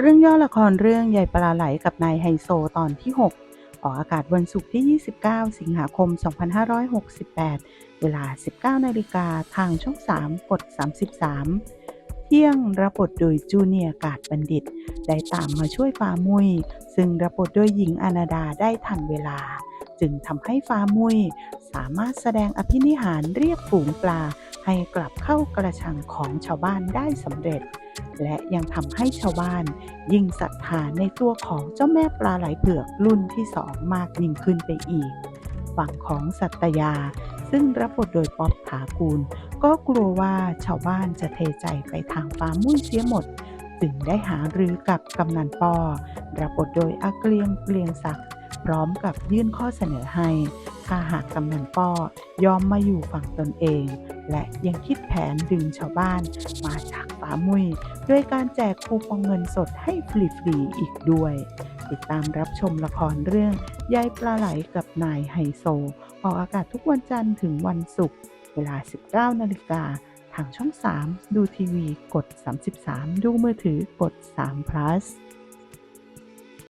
เรื่องย่อละครเรื่องใหญ่ปลาไหลกับนายไฮโซตอนที่ 6 ออกอากาศวันศุกร์ที่ 29 สิงหาคม 2568 เวลา 19 นาฬิกาทางช่อง 3 กด 33 เที่ยงรับบทโดยจูเนียร์กาดบัณฑิต ได้ตามมาช่วยฟ้ามุย ซึ่งรับบทโดยหญิงอนาดาได้ทันเวลา จึงทำให้ฟ้ามุย สามารถแสดงอภินิหารเรียกฝูงปลา ให้กลับเข้ากระชังของชาวบ้านได้สำเร็จ และยังทำให้ชาวบ้าน ยิ่งศรัทธาในตัวของเจ้าแม่ปลาไหลเผือกรุ่นที่สองมากยิ่งขึ้นไปอีก ฝั่งของสัตยา ซึ่งรับบทโดยป๊อบถากูล ก็กลัวว่าชาวบ้านจะเทใจไปทางฟ้ามุ้ยเสียหมด จึงได้หารือกับกำนันปอรับบทโดยอาเกลียงเกลียงศักดิ์ พร้อมกับยื่นข้อเสนอให้ ถ้าหากกำนันป้อยอมมาอยู่ฝั่งตนเอง และยังคิดแผนดึงชาวบ้านมาจากฟ้ามุ้ยด้วยการแจกคูปองเงินสดให้ฟรีๆอีกด้วย ติดตามรับชมละครเรื่องยายปลาไหลกับนายไฮโซ ออกอากาศทุกวันจันทร์ถึงวันศุกร์เวลา 19 นาฬิกาทางช่อง 3 ดูทีวีกด 33 ดูมือถือกด3 plus